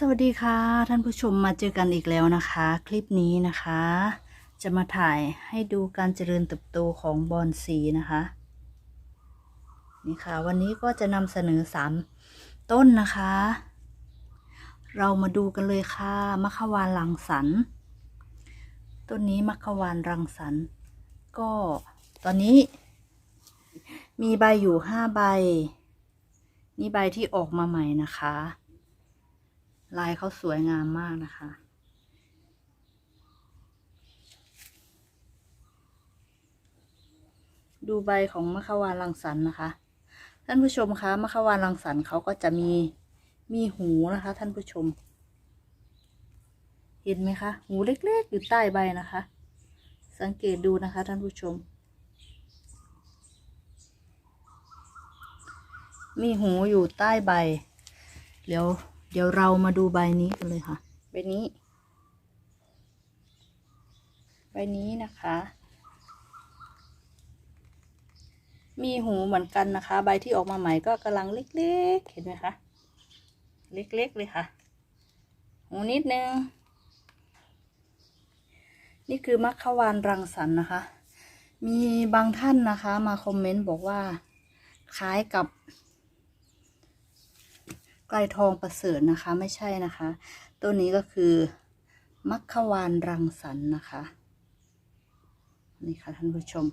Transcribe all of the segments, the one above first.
สวัสดีค่ะ ท่านผู้ชมมาเจอกันอีกแล้วนะคะ คลิปนี้นะคะ จะมาถ่ายให้ดูการเจริญเติบโตของบอนสีนะคะ นี่ค่ะ วันนี้ก็จะนำเสนอสามต้นนะคะ เรามาดูกันเลยค่ะมัคควานรังสรรค์ต้นนี้มัคควานรังสรรค์ก็ตอนนี้ มีใบอยู่ห้าใบ นี่ใบที่ออกมาใหม่นะคะ ลายเขาสวยงามมากนะคะ ดูใบของมะขวานรังสรรค์นะคะ ท่านผู้ชมคะมะขวานรังสรรค์เขาก็จะมีมีหูนะคะ ท่านผู้ชม เห็นไหมคะหูเล็กๆอยู่ใต้ใบนะคะ สังเกตดูนะคะ ท่านผู้ชม มีหูอยู่ใต้ใบ เดี๋ยว เดี๋ยวเรามาดูใบนี้กันเลยค่ะ ใบนี้ ใบนี้นะคะ มีหูเหมือนกันนะคะ ใบที่ออกมาใหม่ก็กำลังเล็กๆ เห็นไหมคะ เล็กๆเลยค่ะ หูนิดนึง นี่คือมัคควานรังสรรค์นะคะ มีบางท่านนะคะ มาคอมเมนต์บอกว่า คล้ายกับ ไกลทองประเสริฐนะคะ ไม่ใช่นะคะ ตัวนี้ก็คือ มัคควานรังสรรค์นะคะ นี่ค่ะท่านผู้ชม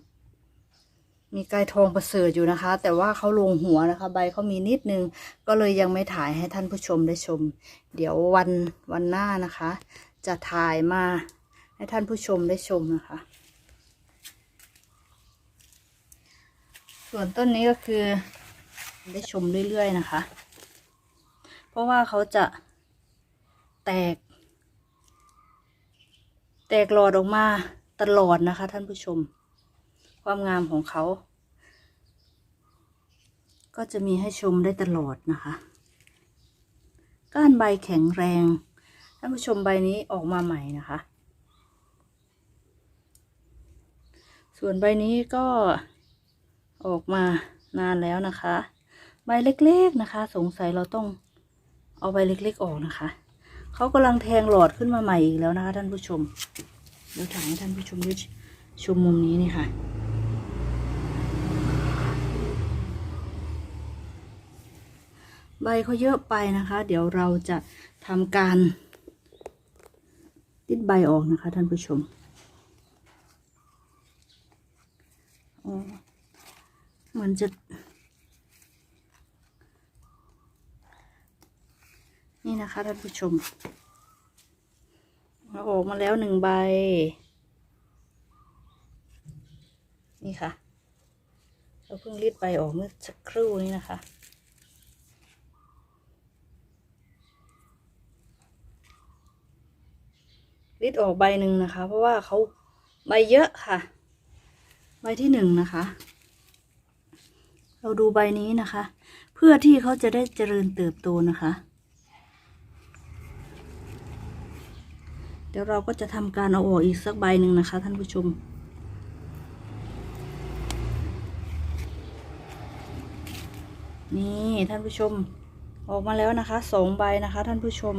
มีไกลทองประเสริฐอยู่นะคะ แต่ว่าเขาลงหัวนะคะ ใบเขามีนิดนึง ก็เลยยังไม่ถ่ายให้ท่านผู้ชมได้ชม เดี๋ยววันวันหน้านะคะ จะถ่ายมาให้ท่านผู้ชมได้ชมนะคะ ส่วนต้นนี้ก็คือได้ชมเรื่อยๆนะคะ เพราะว่าเขาจะแตก แตกหลอดออกมาตลอดนะคะ ท่านผู้ชม ความงามของเขา ก็จะมีให้ชมได้ตลอดนะคะ ก้านใบแข็งแรง ท่านผู้ชมใบนี้ออกมาใหม่นะคะ ส่วนใบนี้ก็ออกมานานแล้วนะคะ ใบเล็กๆนะคะ สงสัยเราต้อง เอาใบเล็กๆออกนะคะ เขากำลังแทงหลอดขึ้นมาใหม่อีกแล้วนะคะ ท่านผู้ชม เดี๋ยวถ่ายให้ท่านผู้ชมด้ชมมุมนี้นี่ค่ะ ใบเขาเยอะไปนะคะ เดี๋ยวเราจะทำการติดใบออกนะคะ ท่านผู้ชมอ๋อมันจะ นี่นะคะท่านผู้ชมเอาออกมาแล้วหนึ่งใบ นี่ค่ะ เราเพิ่งรีดใบออกเมื่อสักครู่นี้นะคะ รีดออกใบหนึ่งนะคะ เพราะว่าเขาใบเยอะค่ะ ใบที่หนึ่งนะคะ เราดูใบนี้นะคะ เพื่อที่เขาจะได้เจริญเติบโตนะคะ ดี๋ยวเราก็จะทำการเอาออกอีกสักใบหนึ่งนะคะ ท่านผู้ชม นี่ท่านผู้ชมออกมาแล้วนะคะสองใบนะคะ ท่านผู้ชม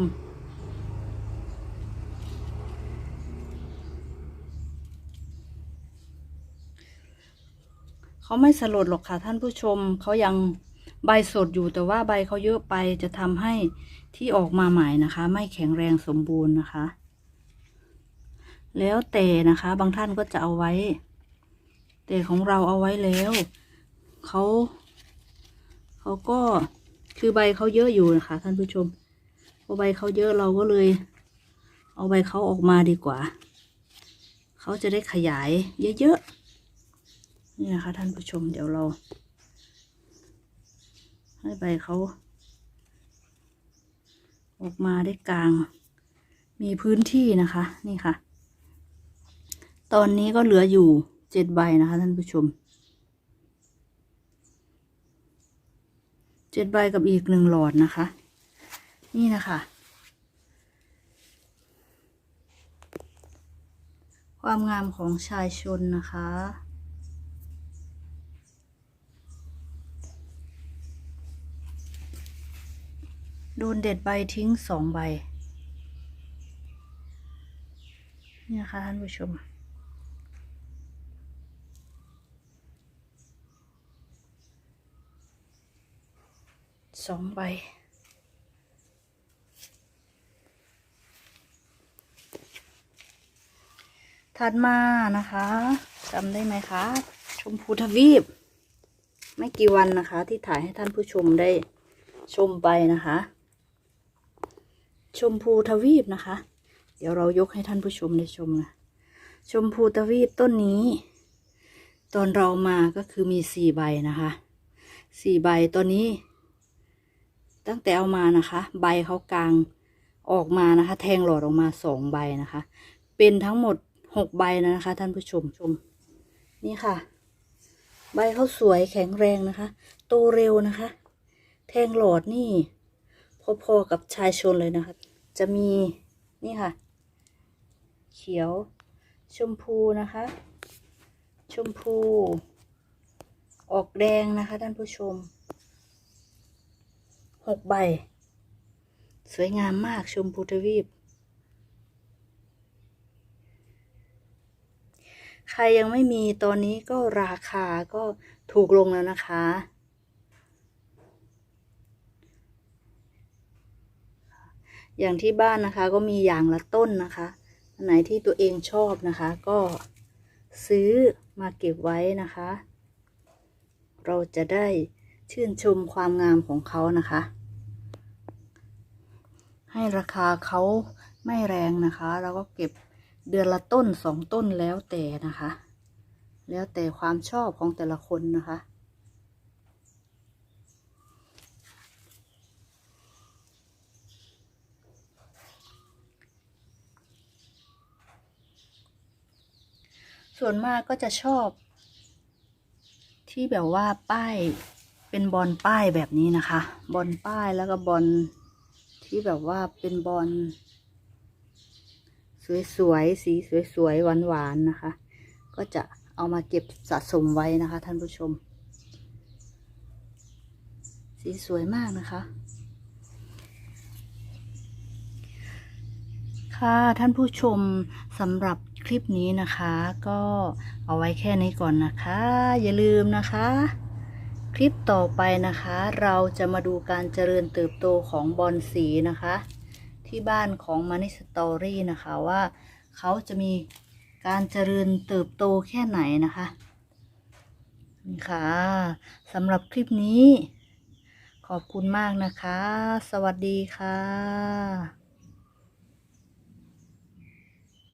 เขาไม่สลดหรอกค่ะท่านผู้ชมเขายังใบสดอยู่แต่ว่าใบเขาเยอะไปจะทำให้ที่ออกมาใหม่นะคะ ไม่แข็งแรงสมบูรณ์นะคะ แล้วแต่นะคะ บางท่านก็จะเอาไว้ แต่ของเราเอาไว้แล้วเขาเขาก็คือใบเขาเยอะอยู่นะคะ ท่านผู้ชมพอใบเขาเยอะเราก็เลย เอาใบเขาออกมาดีกว่า เขาจะได้ขยายเยอะๆนี่นะคะ ท่านผู้ชมเดี๋ยวเรา ให้ใบเขาออกมาได้กลาง มีพื้นที่นะคะ นี่ค่ะ ตอนนี้ก็เหลืออยู่เจ็ดใบนะคะท่านผู้ชมเจ็ดใบกับอีกหนึ่งหลอดนะคะ นี่นะคะ ความงามของชายชนนะคะโดนเด็ดใบทิ้งสองใบเนี่ยค่ะท่านผู้ชม สองใบ ถัดมานะคะจำได้ไหมคะ ชมพูทวีป ไม่กี่วันนะคะ ที่ถ่ายให้ท่านผู้ชมได้ชมไปนะคะ ชมพูทวีปนะคะ เดี๋ยวเรายกให้ท่านผู้ชมได้ชมนะชมพูทวีปต้นนี้ ตอนเรามาก็คือมีสี่ใบนะคะสี่ใบตอนนี้ ตั้งแต่เอามานะคะ ใบเขากลางออกมานะคะ แทงหลอดออกมาสองใบนะคะ เป็นทั้งหมดหกใบนะคะ ท่านผู้ชมชม นี่ค่ะ ใบเขาสวยแข็งแรงนะคะโตเร็วนะคะ แทงหลอดนี่ พอๆกับชายชนเลยนะคะ จะมีนี่ค่ะ เขียว ชมพูนะคะ ชมพู ออกแดงนะคะ ท่านผู้ชม หกใบ สวยงามมากชมพูทวีป ใครยังไม่มีตอนนี้ก็ราคาก็ถูกลงแล้วนะคะ อย่างที่บ้านนะคะก็มีอย่างละต้นนะคะอันไหนที่ตัวเองชอบนะคะ ก็ซื้อมาเก็บไว้นะคะ เราจะได้ชื่นชมความงามของเขานะคะ ให้ราคาเขาไม่แรงนะคะ เราก็เก็บเดือนละต้นสองต้นแล้วแต่นะคะ แล้วแต่ความชอบของแต่ละคนนะคะ ส่วนมากก็จะชอบ ที่แบบว่าป้ายเป็นบอลป้ายแบบนี้นะคะ บอลป้ายแล้วก็บอล ที่แบบว่าเป็นบอลสวยๆ สีสวยๆ หวานๆ นะคะ ก็จะเอามาเก็บสะสมไว้นะคะ ท่านผู้ชม สีสวยมากนะคะ ค่ะท่านผู้ชมสำหรับคลิปนี้นะคะ ก็เอาไว้แค่นี้ก่อนนะคะ อย่าลืมนะคะ คลิปต่อไปนะคะ เราจะมาดูการเจริญเติบโตของบอลสีนะคะ ที่บ้านของมานิสตอรี่นะคะว่าเขาจะมีการเจริญเติบโตแค่ไหนนะคะนี่ค่ะสำหรับคลิปนี้ ขอบคุณมากนะคะ สวัสดีค่ะ